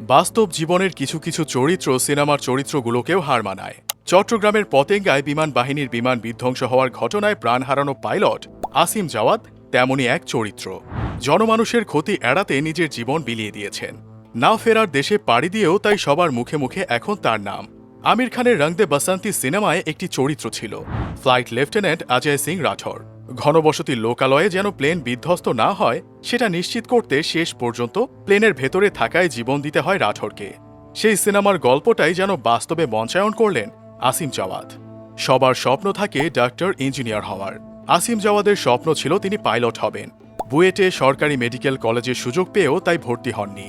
বাস্তব জীবনের কিছু কিছু চরিত্র সিনেমার চরিত্রগুলোকেও হার মানায়। চট্টগ্রামের পতেঙ্গায় বিমান বাহিনীর বিমান বিধ্বংস হওয়ার ঘটনায় প্রাণ হারানো পাইলট আসিম জাওয়াত তেমনই এক চরিত্র। জনমানুষের ক্ষতি এড়াতে নিজের জীবন বিলিয়ে দিয়েছেন। না ফেরার দেশে পাড়ি দিয়েও তাই সবার মুখে মুখে এখন তার নাম। আমির খানের রংদে বাসান্তি সিনেমায় একটি চরিত্র ছিল। ফ্লাইট লেফটেন্যান্ট অজয় সিং রাঠোর ঘনবসতি লোকালয়ে যেন প্লেন বিধ্বস্ত না হয়, সেটা নিশ্চিত করতে শেষ পর্যন্ত প্লেনের ভেতরে থাকায় জীবন দিতে হয় রাঠোরকে। সেই সিনেমার গল্পটাই যেন বাস্তবে মঞ্চায়ন করলেন আসিম জাওয়াদ সবার স্বপ্ন থাকে ডাক্তার, ইঞ্জিনিয়ার হওয়ার। আসিম জাওয়াদের স্বপ্ন ছিল তিনি পাইলট হবেন। বুয়েটে সরকারি মেডিকেল কলেজের সুযোগ পেয়েও তাই ভর্তি হননি।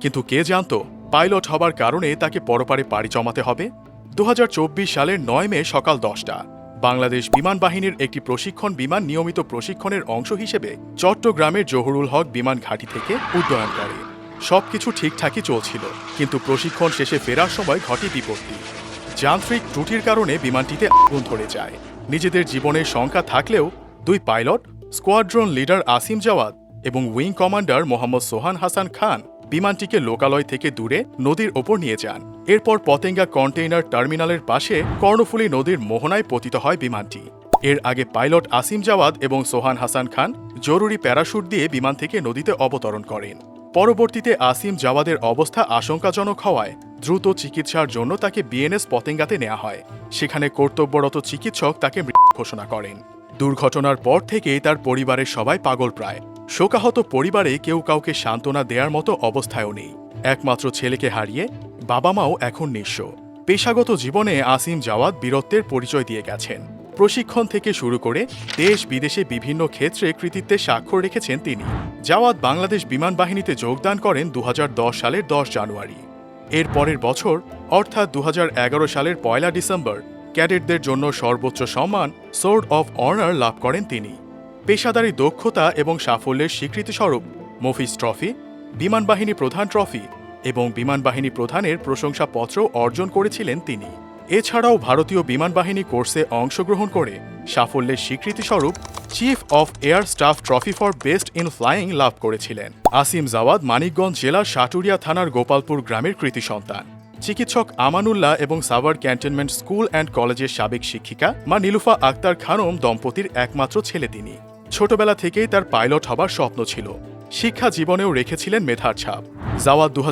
কিন্তু কে জানত, পাইলট হবার কারণে তাকে পরপারে পাড়ি জমাতে হবে? দু হাজার চব্বিশ সালের নয় মে সকাল দশটা। বাংলাদেশ বিমান বাহিনীর একটি প্রশিক্ষণ বিমান নিয়মিত প্রশিক্ষণের অংশ হিসেবে চট্টগ্রামের জহুরুল হক বিমান ঘাঁটি থেকে উড্ডয়ন করে। সবকিছু ঠিকঠাকই চলছিল, কিন্তু প্রশিক্ষণ শেষে ফেরার সময় ঘটে বিপত্তি। যান্ত্রিক ত্রুটির কারণে বিমানটিতে আগুন ধরে যায়। নিজেদের জীবনের শঙ্কা থাকলেও দুই pilot, squadron leader Asim Jawad এবং উইং কমান্ডার মোহাম্মদ সোহান হাসান খান বিমানটিকে লোকালয় থেকে দূরে নদীর ওপর নিয়ে যান। এরপর পতেঙ্গা কন্টেইনার টার্মিনালের পাশে কর্ণফুলী নদীর মোহনায় পতিত হয় বিমানটি। এর আগে পাইলট আসিম জাওয়াদ এবং সোহান হাসান খান জরুরি প্যারাশুট দিয়ে বিমান থেকে নদীতে অবতরণ করেন। পরবর্তীতে আসিম জাওয়াদের অবস্থা আশঙ্কাজনক হওয়ায় দ্রুত চিকিৎসার জন্য তাকে বিএনএস পতেঙ্গাতে নেওয়া হয়। সেখানে কর্তব্যরত চিকিৎসক তাকে মৃত ঘোষণা করেন। দুর্ঘটনার পর থেকেই তার পরিবারের সবাই পাগল প্রায়। শোকাহত পরিবারে কেউ কাউকে সান্ত্বনা দেওয়ার মতো অবস্থায়ও নেই। একমাত্র ছেলেকে হারিয়ে বাবা মাও এখন নিঃস্ব। পেশাগত জীবনে আসিম জাওয়াদ বীরত্বের পরিচয় দিয়ে গেছেন। প্রশিক্ষণ থেকে শুরু করে দেশ বিদেশে বিভিন্ন ক্ষেত্রে কৃতিত্বের স্বাক্ষর রেখেছেন তিনি। জাওয়াদ বাংলাদেশ বিমান বাহিনীতে যোগদান করেন দু হাজার দশ সালের দশ জানুয়ারি। এর পরের বছর, অর্থাৎ দু হাজার এগারো সালের পয়লা ডিসেম্বর, ক্যাডেটদের জন্য সর্বোচ্চ সম্মান সোর্ড অফ অনার লাভ করেন তিনি। পেশাদারি দক্ষতা এবং সাফল্যের স্বীকৃতিস্বরূপ মফিজ ট্রফি, বিমান বাহিনী প্রধান ট্রফি এবং বিমান বাহিনী প্রধানের প্রশংসাপত্র অর্জন করেছিলেন তিনি। এছাড়াও ভারতীয় বিমান বাহিনী কোর্সে অংশগ্রহণ করে সাফল্যের স্বীকৃতিস্বরূপ chief of air staff trophy for best in flying লাভ করেছিলেন। আসিম জাওয়াদ মানিকগঞ্জ জেলার সাটুরিয়া থানার গোপালপুর গ্রামের কৃতি সন্তান। চিকিৎসক আমানুল্লাহ এবং সাভার ক্যান্টনমেন্ট স্কুল অ্যান্ড কলেজের সাবেক শিক্ষিকা মা নীলুফা আক্তার খানম দম্পতির একমাত্র ছেলে তিনি। ছোটবেলা থেকেই তার পাইলট হবার স্বপ্ন ছিল। শিক্ষা জীবনেও রেখেছিলেন মেধার ছাপ। জাওয়াদ দু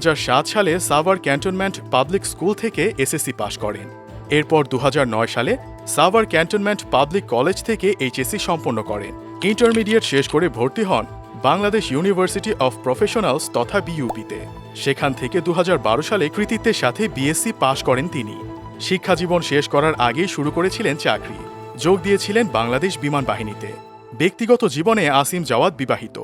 সালে সাভার ক্যান্টনমেন্ট পাবলিক স্কুল থেকে এসএসসি পাশ করেন। এরপর দু হাজার নয় সালে সাভার ক্যান্টনমেন্ট পাবলিক কলেজ থেকে এইচএসসি সম্পন্ন করেন। ইন্টারমিডিয়েট শেষ করে ভর্তি হন বাংলাদেশ ইউনিভার্সিটি অফ প্রফেশনালস তথা বিইউপিতে। সেখান থেকে দু হাজার বারো সালে কৃতিত্বের সাথে বিএসসি পাশ করেন তিনি। শিক্ষাজীবন শেষ করার আগেই শুরু করেছিলেন চাকরি। যোগ দিয়েছিলেন বাংলাদেশ বিমান বাহিনীতে। ব্যক্তিগত জীবনে আসিম জাওয়াদ বিবাহিত।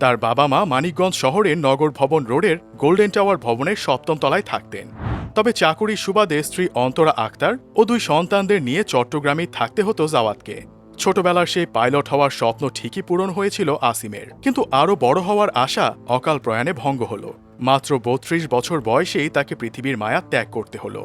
তার বাবা মা মানিকগঞ্জ শহরের নগর ভবন রোডের গোল্ডেন টাওয়ার ভবনের সপ্তম তলায় থাকতেন। তবে চাকুরির সুবাদে স্ত্রী অন্তরা আক্তার ও দুই সন্তানদের নিয়ে চট্টগ্রামে থাকতে হতো জাওয়াদকে ছোটবেলার সেই পাইলট হওয়ার স্বপ্ন ঠিকই পূরণ হয়েছিল আসিমের। কিন্তু আরও বড় হওয়ার আশা অকাল প্রয়াণে ভঙ্গ হল। মাত্র বত্রিশ বছর বয়সেই তাকে পৃথিবীর মায়া ত্যাগ করতে হলো।